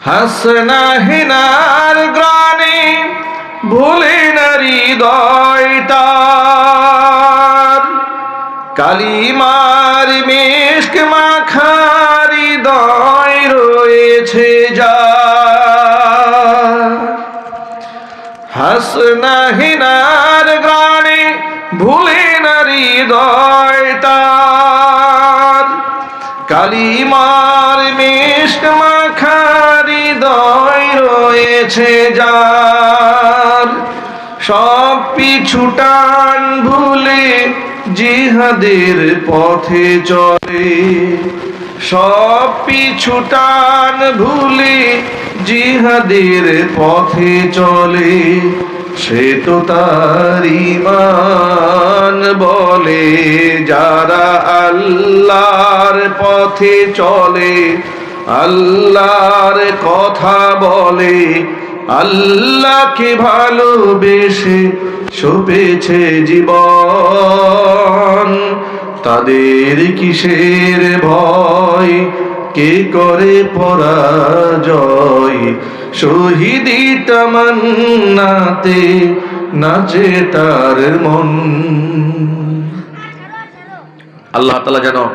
হাসনা হিনার গ্রানে ভুলে নারী দয়তার কালিমার মেশক মাখারি দয় রয়েছে যা। হাসনা হিনার গ্রানে ভুলে নারী দয়তার কালিমার মিষ্ট মাখারি রয়েছে যার। সব পিছুটান ভুলে জিহাদের পথে চলে। সব পিছুটান ভুলে জিহাদের পথে চলে। সে তো তার ইমান বলে, যারা আল্লাহর পথে চলে আল্লাহর কথা বলে, আল্লাহকে ভালোবেসে সপেছে জীবন। তাদের কিসের ভয়? কে করে পরাজয়? শহীদি তামান্নাতে নাচে তার মন। আল্লাহ তালা যেন